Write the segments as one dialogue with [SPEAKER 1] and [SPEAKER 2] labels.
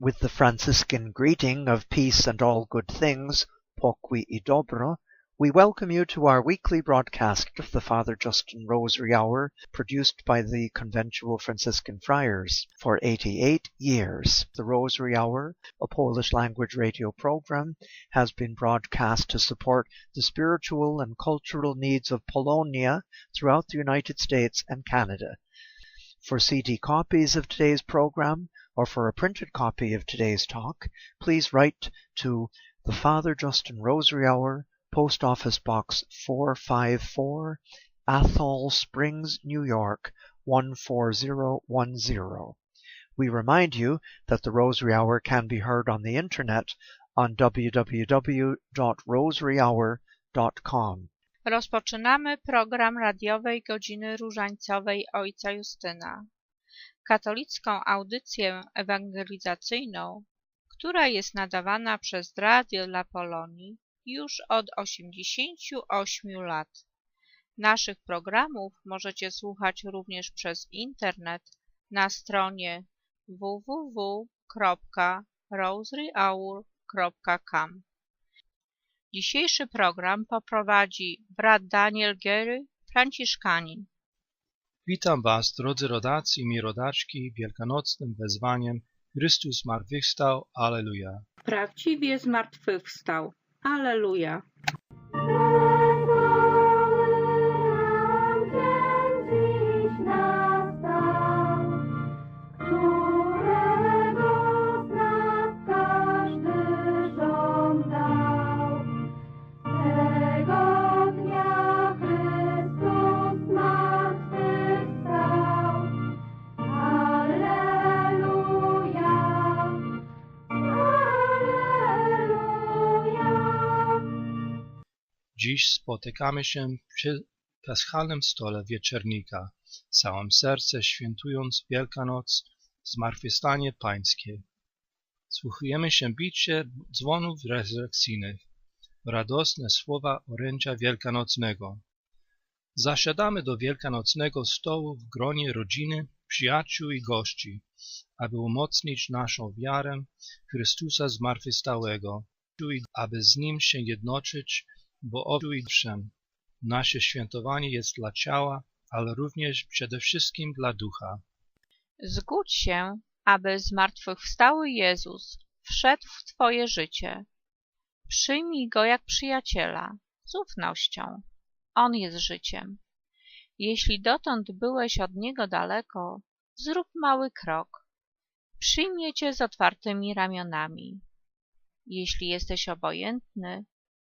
[SPEAKER 1] With the Franciscan greeting of peace and all good things, pokój i dobro, we welcome you to our weekly broadcast of the Father Justin Rosary Hour, produced by the Conventual Franciscan Friars for 88 years. The Rosary Hour, a Polish language radio program, has been broadcast to support the spiritual and cultural needs of Polonia throughout the United States and Canada. For CD copies of today's program or for a printed copy of today's talk, please write to the Father Justin Rosary Hour, Post Office Box 454, Athol Springs, New York 14010. We remind you that the Rosary Hour can be heard on the internet on www.rosaryhour.com.
[SPEAKER 2] Rozpoczynamy program radiowej godziny różańcowej Ojca Justyna. Katolicką audycję ewangelizacyjną, która jest nadawana przez Radio dla Polonii już od 88 lat. Naszych programów możecie słuchać również przez internet na stronie www.rosaryhour.com. Dzisiejszy program poprowadzi brat Daniel Gery, franciszkanin.
[SPEAKER 3] Witam Was, drodzy rodacy i rodaczki, wielkanocnym wezwaniem Chrystus zmartwychwstał, Alleluja.
[SPEAKER 4] Prawdziwie zmartwychwstał. Alleluja.
[SPEAKER 3] Dziś spotykamy się przy paschalnym stole wieczernika, całym serce świętując Wielkanoc, Zmartwychwstanie Pańskie. Słuchujemy się bicie dzwonów rezurekcyjnych, radosne słowa orędzia wielkanocnego. Zasiadamy do wielkanocnego stołu w gronie rodziny, przyjaciół i gości, aby umocnić naszą wiarę Chrystusa Zmartwychwstałego, aby z Nim się jednoczyć bo owszem, nasze świętowanie jest dla ciała, ale również przede wszystkim dla ducha.
[SPEAKER 2] Zgódź się, aby zmartwychwstały Jezus wszedł w Twoje życie. Przyjmij Go jak przyjaciela, z ufnością. On jest życiem. Jeśli dotąd byłeś od Niego daleko, zrób mały krok. Przyjmie Cię z otwartymi ramionami. Jeśli jesteś obojętny,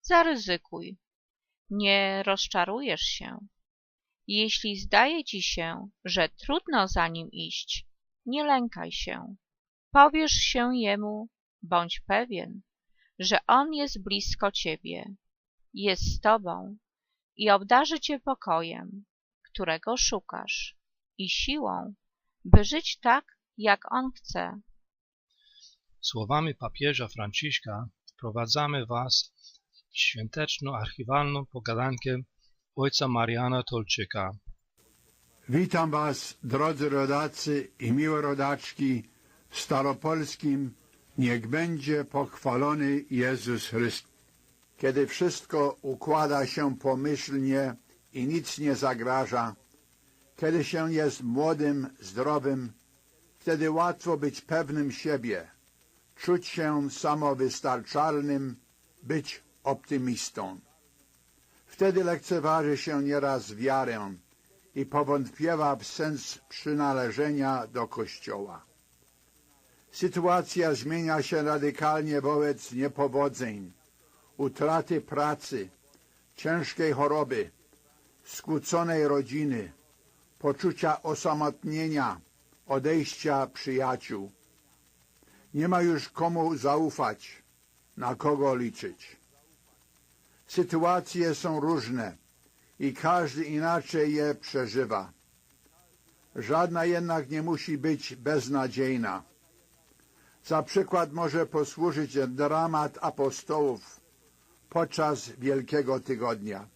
[SPEAKER 2] zaryzykuj. Nie rozczarujesz się. Jeśli zdaje ci się, że trudno za nim iść, nie lękaj się. Powiesz się jemu, bądź pewien, że on jest blisko ciebie, jest z tobą i obdarzy cię pokojem, którego szukasz, i siłą, by żyć tak, jak on chce.
[SPEAKER 3] Słowami papieża Franciszka wprowadzamy was świąteczną archiwalną pogadankę ojca Mariana Tolczyka.
[SPEAKER 5] Witam Was, drodzy rodacy i miłe rodaczki w staropolskim Niech będzie pochwalony Jezus Chrystus. Kiedy wszystko układa się pomyślnie i nic nie zagraża, kiedy się jest młodym, zdrowym, wtedy łatwo być pewnym siebie, czuć się samowystarczalnym, być optymistą. Wtedy lekceważy się nieraz wiarę i powątpiewa w sens przynależenia do Kościoła. Sytuacja zmienia się radykalnie wobec niepowodzeń, utraty pracy, ciężkiej choroby, skłóconej rodziny, poczucia osamotnienia, odejścia przyjaciół. Nie ma już komu zaufać, na kogo liczyć. Sytuacje są różne i każdy inaczej je przeżywa. Żadna jednak nie musi być beznadziejna. Za przykład może posłużyć dramat apostołów podczas Wielkiego Tygodnia.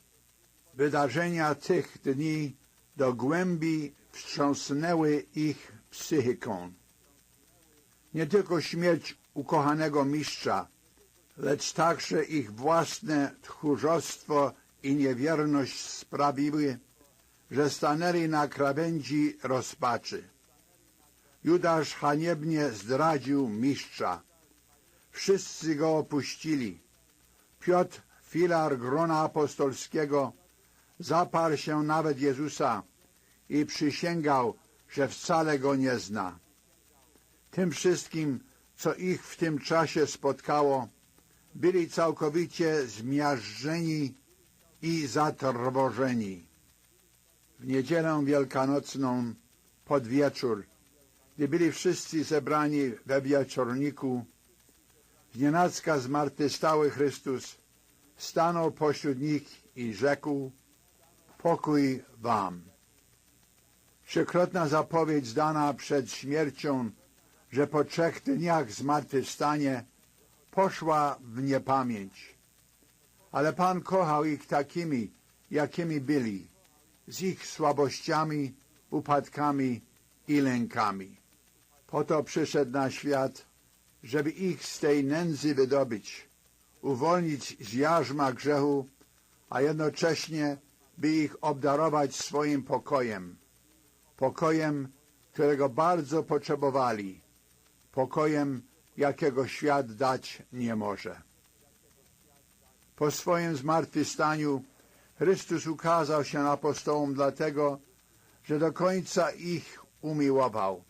[SPEAKER 5] Wydarzenia tych dni do głębi wstrząsnęły ich psychiką. Nie tylko śmierć ukochanego mistrza, lecz także ich własne tchórzostwo i niewierność sprawiły, że stanęli na krawędzi rozpaczy. Judasz haniebnie zdradził mistrza. Wszyscy go opuścili. Piotr, filar grona apostolskiego, zaparł się nawet Jezusa i przysięgał, że wcale go nie zna. Tym wszystkim, co ich w tym czasie spotkało, byli całkowicie zmiażdżeni i zatrwożeni. W niedzielę wielkanocną pod wieczór, gdy byli wszyscy zebrani we wieczorniku, znienacka zmartwychwstały Chrystus stanął pośród nich i rzekł pokój wam. Trzykrotna zapowiedź dana przed śmiercią, że po trzech dniach zmartwychwstanie, poszła w niepamięć. Ale Pan kochał ich takimi, jakimi byli, z ich słabościami, upadkami i lękami. Po to przyszedł na świat, żeby ich z tej nędzy wydobyć, uwolnić z jarzma grzechu, a jednocześnie by ich obdarować swoim pokojem. Pokojem, którego bardzo potrzebowali. Pokojem, jakiego świat dać nie może. Po swoim zmartwychwstaniu Chrystus ukazał się apostołom dlatego, że do końca ich umiłował.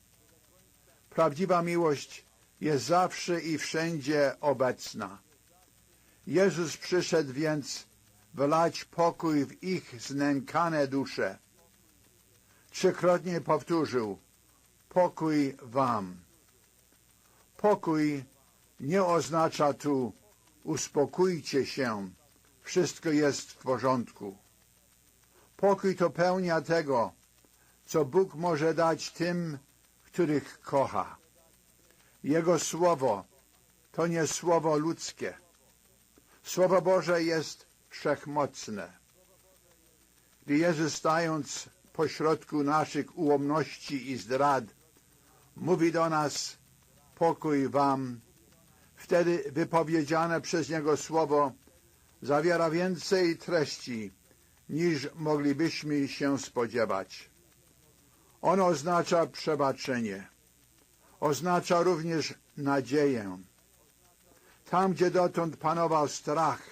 [SPEAKER 5] Prawdziwa miłość jest zawsze i wszędzie obecna. Jezus przyszedł więc wlać pokój w ich znękane dusze. Trzykrotnie powtórzył, pokój wam. Pokój nie oznacza tu uspokójcie się, wszystko jest w porządku. Pokój to pełnia tego, co Bóg może dać tym, których kocha. Jego słowo to nie słowo ludzkie. Słowo Boże jest wszechmocne. Gdy Jezus stając pośrodku naszych ułomności i zdrad, mówi do nas pokój wam, wtedy wypowiedziane przez Niego słowo zawiera więcej treści, niż moglibyśmy się spodziewać. Ono oznacza przebaczenie. Oznacza również nadzieję. Tam, gdzie dotąd panował strach,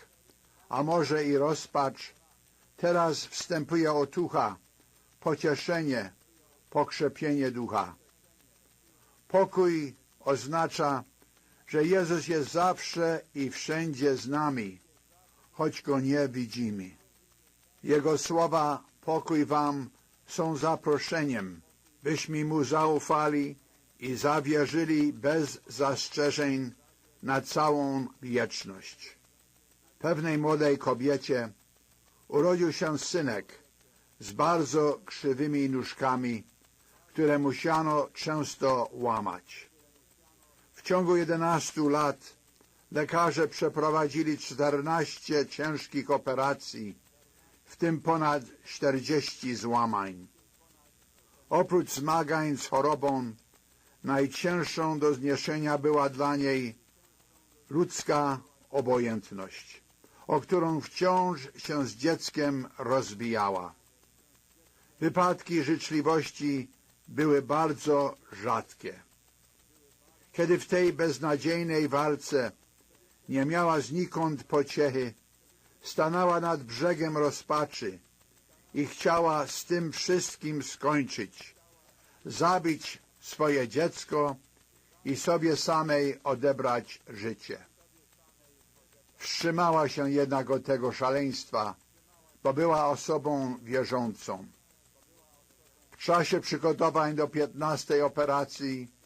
[SPEAKER 5] a może i rozpacz, teraz wstępuje otucha, pocieszenie, pokrzepienie ducha. Pokój oznacza, że Jezus jest zawsze i wszędzie z nami, choć Go nie widzimy. Jego słowa pokój wam są zaproszeniem, byśmy Mu zaufali i zawierzyli bez zastrzeżeń na całą wieczność. Pewnej młodej kobiecie urodził się synek z bardzo krzywymi nóżkami, które musiano często łamać. Ciągu 11 lat lekarze przeprowadzili 14 ciężkich operacji, w tym ponad 40 złamań. Oprócz zmagań z chorobą, najcięższą do zniesienia była dla niej ludzka obojętność, o którą wciąż się z dzieckiem rozwijała. Wypadki życzliwości były bardzo rzadkie. Kiedy w tej beznadziejnej walce nie miała znikąd pociechy, stanęła nad brzegiem rozpaczy i chciała z tym wszystkim skończyć, zabić swoje dziecko i sobie samej odebrać życie. Wstrzymała się jednak od tego szaleństwa, bo była osobą wierzącą. W czasie przygotowań do piętnastej operacji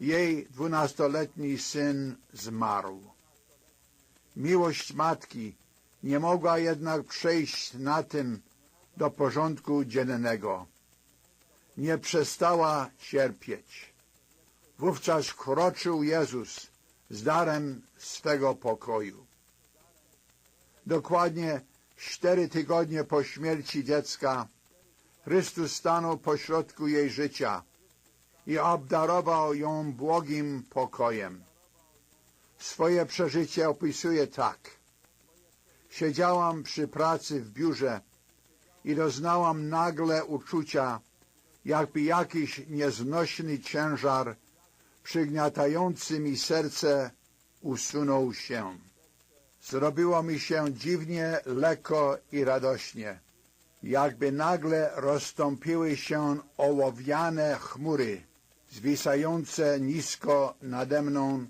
[SPEAKER 5] jej dwunastoletni syn zmarł. Miłość matki nie mogła jednak przejść na tym do porządku dziennego. Nie przestała cierpieć. Wówczas wkroczył Jezus z darem swego pokoju. Dokładnie cztery tygodnie po śmierci dziecka Chrystus stanął pośrodku jej życia i obdarował ją błogim pokojem. Swoje przeżycie opisuje tak. Siedziałam przy pracy w biurze i doznałam nagle uczucia, jakby jakiś nieznośny ciężar przygniatający mi serce usunął się. Zrobiło mi się dziwnie, lekko i radośnie, jakby nagle rozstąpiły się ołowiane chmury, zwisające nisko nade mną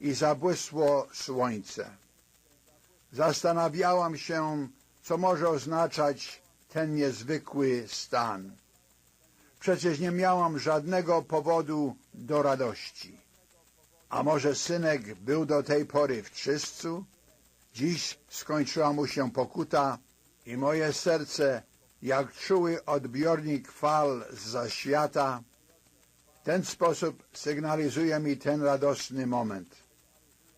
[SPEAKER 5] i zabłysło słońce. Zastanawiałam się, co może oznaczać ten niezwykły stan. Przecież nie miałam żadnego powodu do radości. A może synek był do tej pory w czystcu? Dziś skończyła mu się pokuta i moje serce, jak czuły odbiornik fal za świata, w ten sposób sygnalizuje mi ten radosny moment.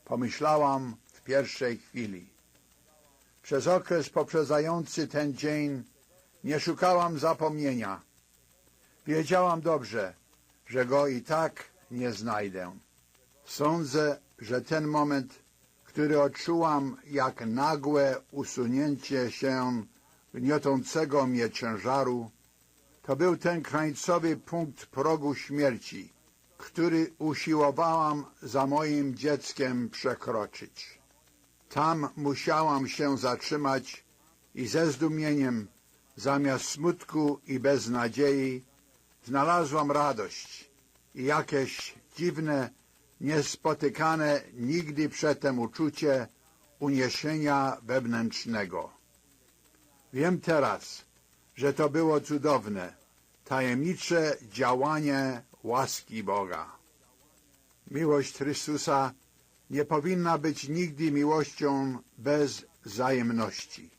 [SPEAKER 5] Pomyślałam w pierwszej chwili. Przez okres poprzedzający ten dzień nie szukałam zapomnienia. Wiedziałam dobrze, że go i tak nie znajdę. Sądzę, że ten moment, który odczułam jak nagłe usunięcie się gniotącego mnie ciężaru, to był ten krańcowy punkt progu śmierci, który usiłowałam za moim dzieckiem przekroczyć. Tam musiałam się zatrzymać i ze zdumieniem, zamiast smutku i beznadziei, znalazłam radość i jakieś dziwne, niespotykane nigdy przedtem uczucie uniesienia wewnętrznego. Wiem teraz, że to było cudowne, tajemnicze działanie łaski Boga. Miłość Chrystusa nie powinna być nigdy miłością bez wzajemności.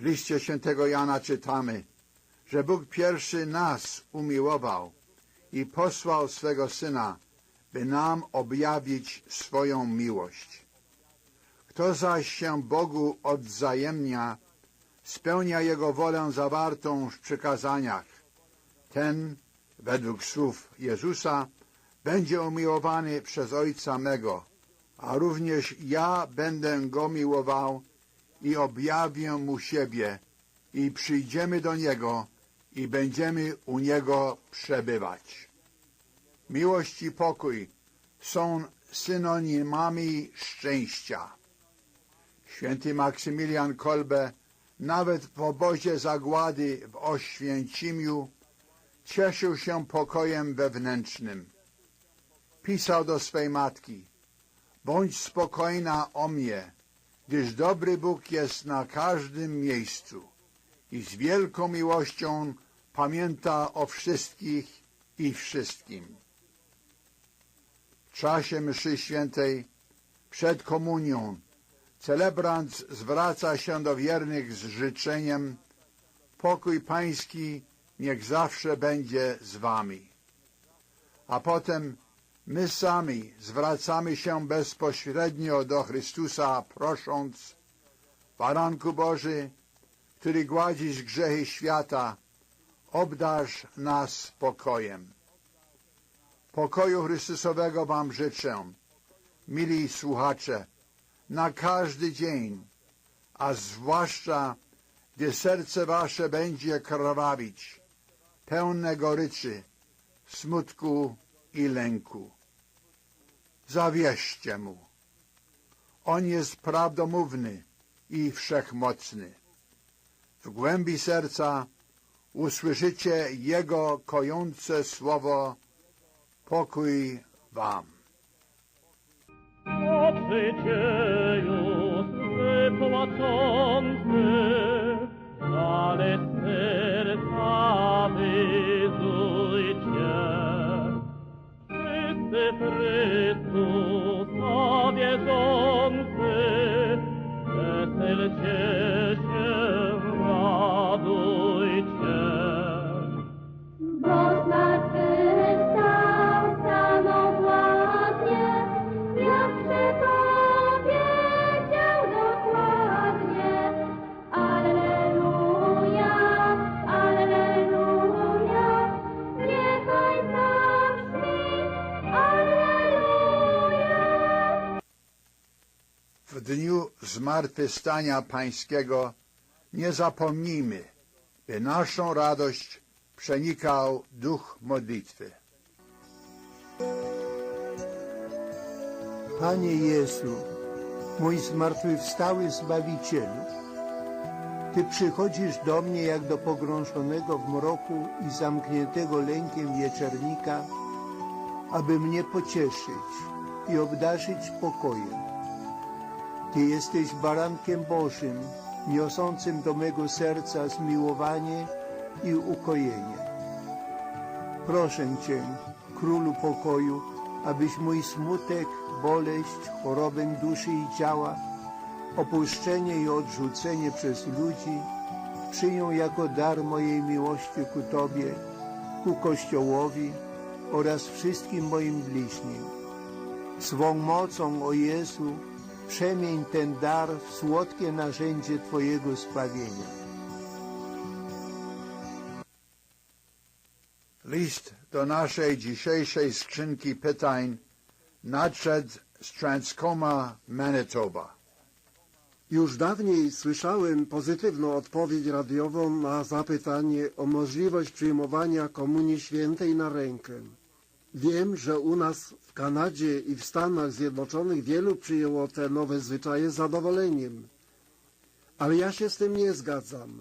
[SPEAKER 5] W liście świętego Jana czytamy, że Bóg pierwszy nas umiłował i posłał swego Syna, by nam objawić swoją miłość. Kto zaś się Bogu odwzajemnia, spełnia Jego wolę zawartą w przykazaniach. Ten, według słów Jezusa, będzie umiłowany przez Ojca mego, a również ja będę go miłował i objawię mu siebie i przyjdziemy do niego i będziemy u niego przebywać. Miłość i pokój są synonimami szczęścia. Święty Maksymilian Kolbe nawet w obozie zagłady w Oświęcimiu cieszył się pokojem wewnętrznym. Pisał do swej matki, bądź spokojna o mnie, gdyż dobry Bóg jest na każdym miejscu i z wielką miłością pamięta o wszystkich i wszystkim. W czasie mszy świętej, przed komunią, celebrant zwraca się do wiernych z życzeniem pokój pański niech zawsze będzie z wami. A potem my sami zwracamy się bezpośrednio do Chrystusa, prosząc, Baranku Boży, który gładzisz grzechy świata, obdarz nas pokojem. Pokoju Chrystusowego Wam życzę, mili słuchacze, na każdy dzień, a zwłaszcza, gdy serce Wasze będzie krwawić, pełne goryczy, smutku i lęku. Zawierzcie Mu. On jest prawdomówny i wszechmocny. W głębi serca usłyszycie Jego kojące słowo pokój Wam.
[SPEAKER 6] attente dalle serta mesuitia Preste presto sa viesonte et nel
[SPEAKER 5] w dniu zmartwychwstania Pańskiego nie zapomnijmy, by naszą radość przenikał duch modlitwy.
[SPEAKER 7] Panie Jezu, mój zmartwychwstały Zbawicielu, Ty przychodzisz do mnie jak do pogrążonego w mroku i zamkniętego lękiem wieczernika, aby mnie pocieszyć i obdarzyć pokojem. Ty jesteś barankiem Bożym, niosącym do mego serca zmiłowanie i ukojenie. Proszę Cię, Królu pokoju, abyś mój smutek, boleść, chorobę duszy i ciała, opuszczenie i odrzucenie przez ludzi przyjął jako dar mojej miłości ku Tobie, ku Kościołowi oraz wszystkim moim bliźnim. Swą mocą, o Jezu, przemień ten dar w słodkie narzędzie Twojego zbawienia.
[SPEAKER 5] List do naszej dzisiejszej skrzynki pytań nadszedł z Transcoma, Manitoba.
[SPEAKER 8] Już dawniej słyszałem pozytywną odpowiedź radiową na zapytanie o możliwość przyjmowania Komunii Świętej na rękę. Wiem, że u nas Kanadzie i w Stanach Zjednoczonych wielu przyjęło te nowe zwyczaje z zadowoleniem. Ale ja się z tym nie zgadzam.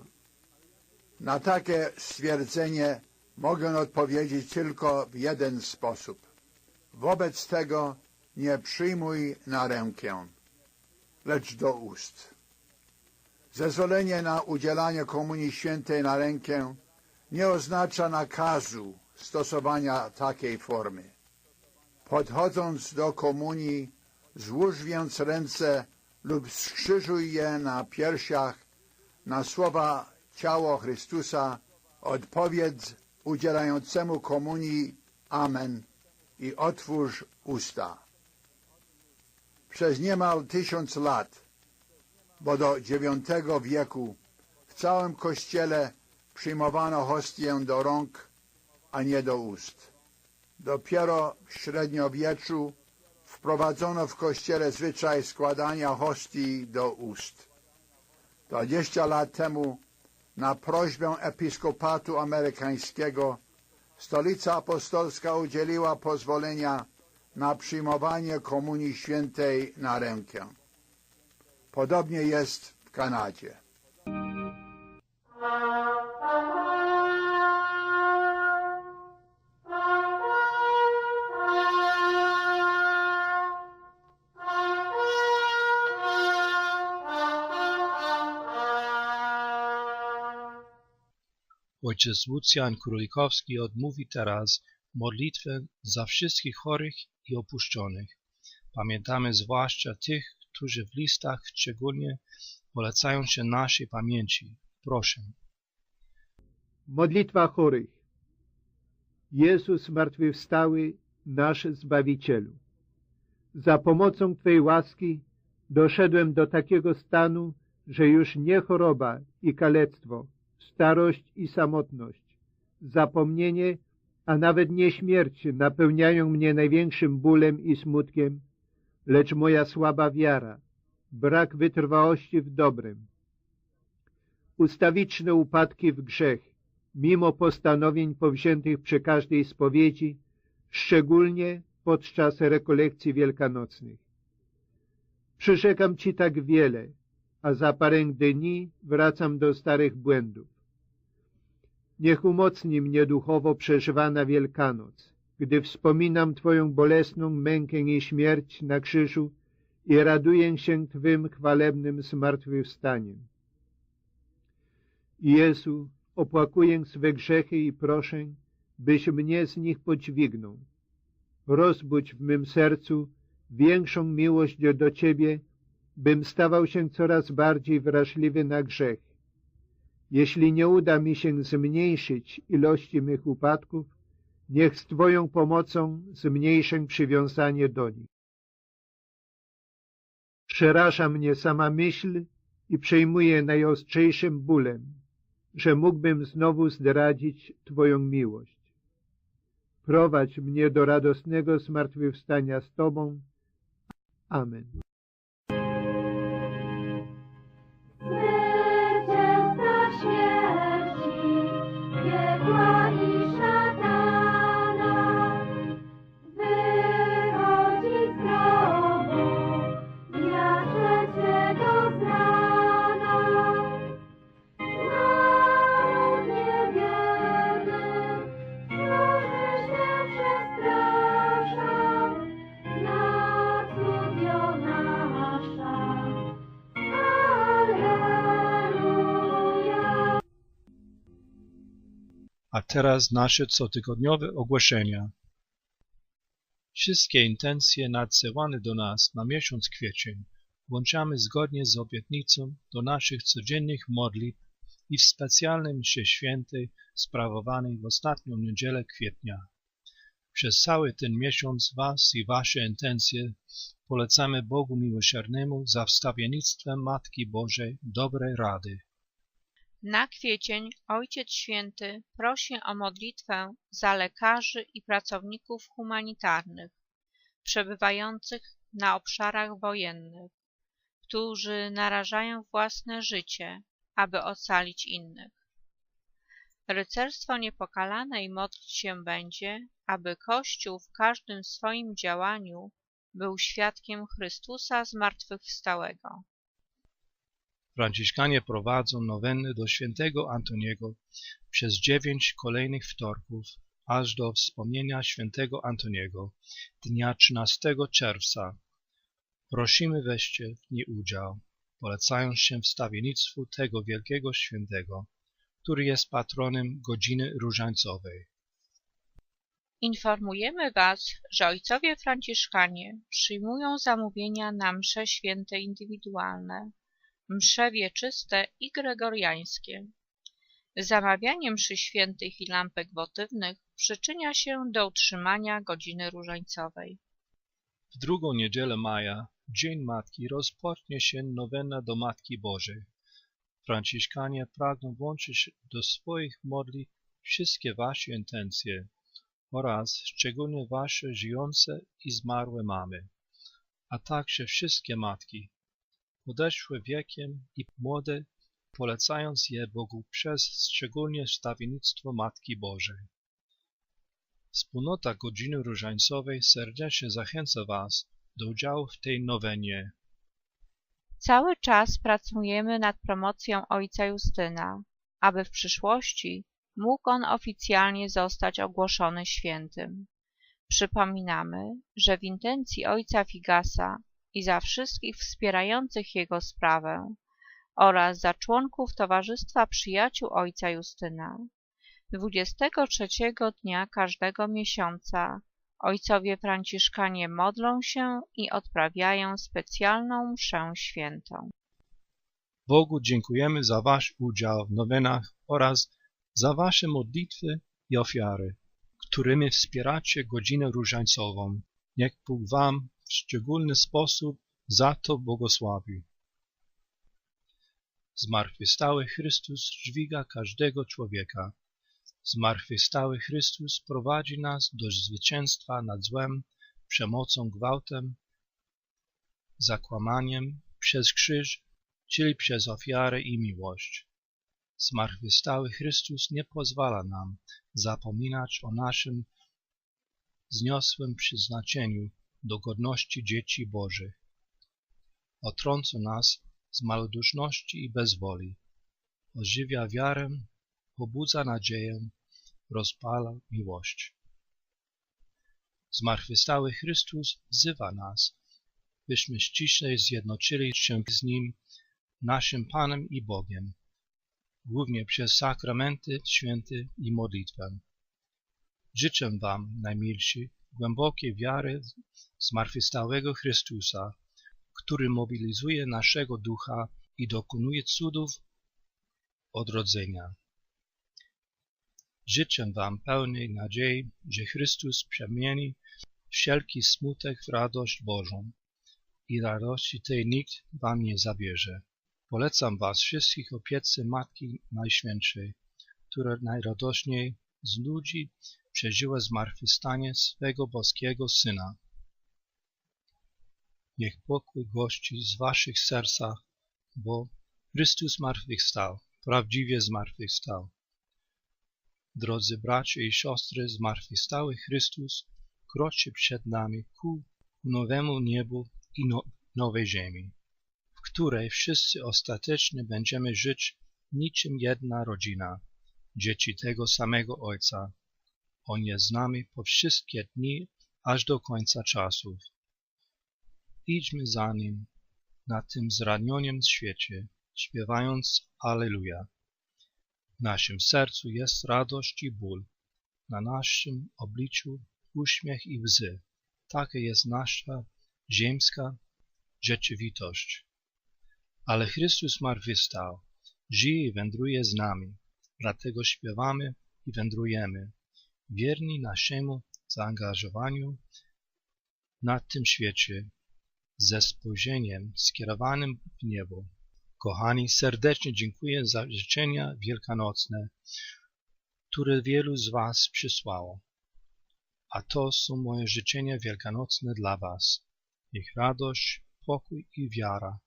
[SPEAKER 5] Na takie stwierdzenie mogę odpowiedzieć tylko w jeden sposób. Wobec tego nie przyjmuj na rękę, lecz do ust. Zezwolenie na udzielanie Komunii Świętej na rękę nie oznacza nakazu stosowania takiej formy. Podchodząc do komunii, złóż więc ręce lub skrzyżuj je na piersiach na słowa ciało Chrystusa, odpowiedz udzielającemu komunii Amen i otwórz usta. Przez niemal tysiąc lat, bo do IX wieku w całym Kościele przyjmowano hostię do rąk, a nie do ust. Dopiero w średniowieczu wprowadzono w Kościele zwyczaj składania hostii do ust. Dwadzieścia lat temu na prośbę episkopatu amerykańskiego Stolica Apostolska udzieliła pozwolenia na przyjmowanie Komunii Świętej na rękę. Podobnie jest w Kanadzie.
[SPEAKER 3] Ojciec Lucjan Królikowski odmówi teraz modlitwę za wszystkich chorych i opuszczonych. Pamiętamy zwłaszcza tych, którzy w listach szczególnie polecają się naszej pamięci. Proszę.
[SPEAKER 7] Modlitwa chorych. Jezus zmartwychwstały, nasz Zbawicielu. Za pomocą Twej łaski doszedłem do takiego stanu, że już nie choroba i kalectwo, starość i samotność, zapomnienie, a nawet nie śmierć napełniają mnie największym bólem i smutkiem, lecz moja słaba wiara, brak wytrwałości w dobrem, ustawiczne upadki w grzech, mimo postanowień powziętych przy każdej spowiedzi, szczególnie podczas rekolekcji wielkanocnych. Przyrzekam Ci tak wiele, a za parę dni wracam do starych błędów. Niech umocni mnie duchowo przeżywana Wielkanoc, gdy wspominam Twoją bolesną mękę i śmierć na krzyżu i raduję się Twym chwalebnym zmartwychwstaniem. Jezu, opłakuję swe grzechy i proszę, byś mnie z nich podźwignął. Rozbudź w mym sercu większą miłość do Ciebie, bym stawał się coraz bardziej wrażliwy na grzech. Jeśli nie uda mi się zmniejszyć ilości mych upadków, niech z Twoją pomocą zmniejszę przywiązanie do nich. Przeraża mnie sama myśl i przejmuje najostrzejszym bólem, że mógłbym znowu zdradzić Twoją miłość. Prowadź mnie do radosnego zmartwychwstania z Tobą. Amen.
[SPEAKER 3] A teraz nasze cotygodniowe ogłoszenia. Wszystkie intencje nadsyłane do nas na miesiąc kwiecień włączamy zgodnie z obietnicą do naszych codziennych modlitw i w specjalnej mszy świętej sprawowanej w ostatnią niedzielę kwietnia. Przez cały ten miesiąc Was i Wasze intencje polecamy Bogu Miłosiernemu za wstawiennictwem Matki Bożej dobrej rady.
[SPEAKER 2] Na kwiecień Ojciec Święty prosi o modlitwę za lekarzy i pracowników humanitarnych przebywających na obszarach wojennych, którzy narażają własne życie, aby ocalić innych. Rycerstwo Niepokalanej modlić się będzie, aby Kościół w każdym swoim działaniu był świadkiem Chrystusa zmartwychwstałego.
[SPEAKER 3] Franciszkanie prowadzą nowenny do świętego Antoniego przez dziewięć kolejnych wtorków, aż do wspomnienia świętego Antoniego, dnia 13 czerwca. Prosimy weźcie w niej udział, polecając się wstawiennictwu tego wielkiego świętego, który jest patronem godziny różańcowej.
[SPEAKER 2] Informujemy Was, że ojcowie franciszkanie przyjmują zamówienia na msze święte indywidualne, msze wieczyste i gregoriańskie. Zamawianie mszy świętych i lampek wotywnych przyczynia się do utrzymania godziny różańcowej.
[SPEAKER 3] W drugą niedzielę maja, Dzień Matki, rozpocznie się nowena do Matki Bożej. Franciszkanie pragną włączyć do swoich modlitw wszystkie Wasze intencje oraz szczególnie Wasze żyjące i zmarłe mamy, a także wszystkie matki, podeszłe wiekiem i młode, polecając je Bogu przez szczególnie wstawiennictwo Matki Bożej. Wspólnota Godziny Różańcowej serdecznie zachęca Was do udziału w tej nowenie.
[SPEAKER 2] Cały czas pracujemy nad promocją ojca Justyna, aby w przyszłości mógł on oficjalnie zostać ogłoszony świętym. Przypominamy, że w intencji ojca Figasa i za wszystkich wspierających jego sprawę oraz za członków Towarzystwa Przyjaciół Ojca Justyna. 23 dnia każdego miesiąca ojcowie franciszkanie modlą się i odprawiają specjalną mszę świętą.
[SPEAKER 3] Bogu dziękujemy za Wasz udział w nowinach oraz za Wasze modlitwy i ofiary, którymi wspieracie godzinę różańcową. Niech Bóg Wam szczególny sposób za to błogosławi. Zmartwychwstały Chrystus dźwiga każdego człowieka. Zmartwychwstały Chrystus prowadzi nas do zwycięstwa nad złem, przemocą, gwałtem, zakłamaniem przez krzyż, czyli przez ofiarę i miłość. Zmartwychwstały Chrystus nie pozwala nam zapominać o naszym zniosłym przeznaczeniu do godności dzieci Bożych. Otrąca nas z maloduszności i bezwoli, ożywia wiarę, pobudza nadzieję, rozpala miłość. Zmartwychwstały Chrystus wzywa nas, byśmy ściślej zjednoczyli się z Nim, naszym Panem i Bogiem, głównie przez sakramenty święty i modlitwę. Życzę Wam, najmilsi, głębokiej wiary zmartwychwstałego Chrystusa, który mobilizuje naszego ducha i dokonuje cudów odrodzenia. Życzę Wam pełnej nadziei, że Chrystus przemieni wszelki smutek w radość Bożą i radości tej nikt Wam nie zabierze. Polecam Was wszystkich opiece Matki Najświętszej, która najradośniej z ludzi przeżyła zmartwychwstanie swego boskiego Syna. Niech pokój gości z Waszych sercach, bo Chrystus zmartwychwstał, prawdziwie zmartwychwstał. Drodzy bracia i siostry, zmartwychwstały Chrystus kroczy przed nami ku nowemu niebu i no, nowej ziemi, w której wszyscy ostatecznie będziemy żyć niczym jedna rodzina, dzieci tego samego Ojca. On jest z nami po wszystkie dni, aż do końca czasów. Idźmy za Nim na tym zranionym świecie, śpiewając Alleluja. W naszym sercu jest radość i ból, na naszym obliczu uśmiech i łzy. Taka jest nasza ziemska rzeczywistość. Ale Chrystus zmartwychwstał, żyje i wędruje z nami, dlatego śpiewamy i wędrujemy, wierni naszemu zaangażowaniu na tym świecie, ze spojrzeniem skierowanym w niebo. Kochani, serdecznie dziękuję za życzenia wielkanocne, które wielu z Was przysłało. A to są moje życzenia wielkanocne dla Was. Niech radość, pokój i wiara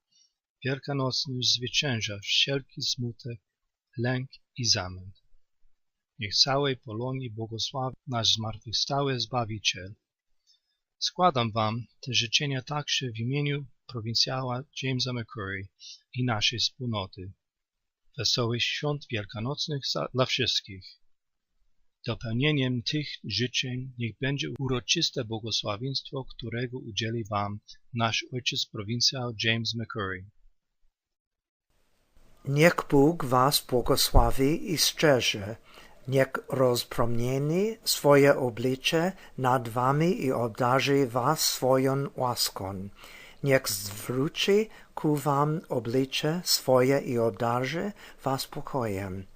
[SPEAKER 3] wielkanocny zwycięża wszelki smutek, lęk i zamęt. Niech całej Polonii błogosławi nasz zmartwychwstały Zbawiciel. Składam Wam te życzenia także w imieniu prowincjała Jamesa McCurry i naszej wspólnoty. Wesołych świąt wielkanocnych dla wszystkich. Dopełnieniem tych życzeń niech będzie uroczyste błogosławieństwo, którego udzieli Wam nasz ojciec prowincjał James McCurry.
[SPEAKER 1] Niech Bóg was błogosławi i strzeże. Niech rozpromieni swoje oblicze nad wami i obdarzy was swoją łaską. Niech zwróci ku wam oblicze swoje i obdarzy was pokojem.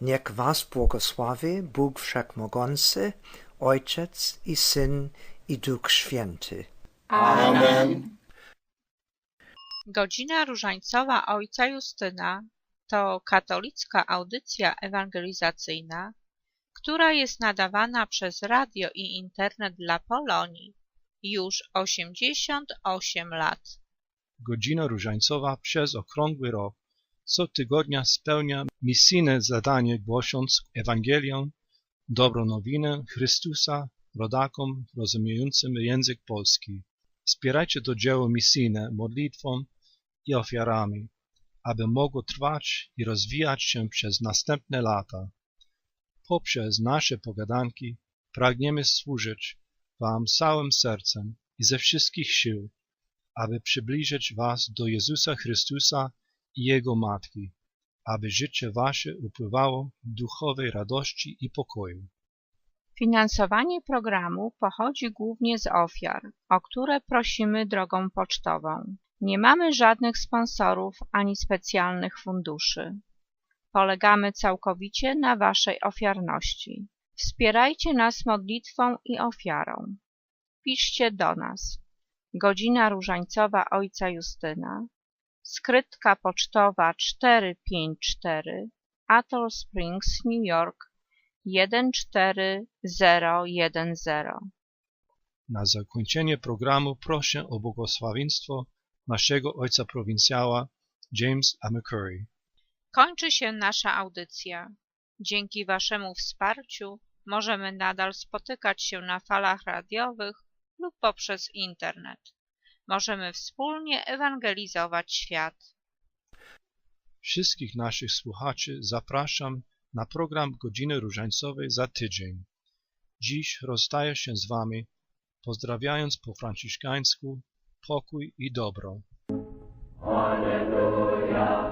[SPEAKER 1] Niech was błogosławi Bóg Wszechmogący, Ojciec i Syn i Duch Święty.
[SPEAKER 4] Amen.
[SPEAKER 2] Godzina Różańcowa Ojca Justyna to katolicka audycja ewangelizacyjna, która jest nadawana przez radio i internet dla Polonii już 88 lat.
[SPEAKER 3] Godzina Różańcowa przez okrągły rok co tygodnia spełnia misyjne zadanie głosząc Ewangelię, dobrą nowinę Chrystusa rodakom rozumiejącym język polski. Wspierajcie to dzieło misyjne modlitwą i ofiarami, aby mogło trwać i rozwijać się przez następne lata. Poprzez nasze pogadanki pragniemy służyć Wam całym sercem i ze wszystkich sił, aby przybliżyć Was do Jezusa Chrystusa i Jego Matki, aby życie Wasze upływało w duchowej radości i pokoju.
[SPEAKER 2] Finansowanie programu pochodzi głównie z ofiar, o które prosimy drogą pocztową. Nie mamy żadnych sponsorów ani specjalnych funduszy. Polegamy całkowicie na Waszej ofiarności. Wspierajcie nas modlitwą i ofiarą. Piszcie do nas. Godzina Różańcowa Ojca Justyna, skrytka pocztowa 454, Atoll Springs, New York 14010.
[SPEAKER 3] Na zakończenie programu proszę o błogosławieństwo naszego ojca prowincjała James A. McCurry.
[SPEAKER 2] Kończy się nasza audycja. Dzięki Waszemu wsparciu możemy nadal spotykać się na falach radiowych lub poprzez internet. Możemy wspólnie ewangelizować świat.
[SPEAKER 3] Wszystkich naszych słuchaczy zapraszam na program Godziny Różańcowej za tydzień. Dziś rozstaję się z Wami, pozdrawiając po franciszkańsku pokój i dobro.
[SPEAKER 9] Alleluja.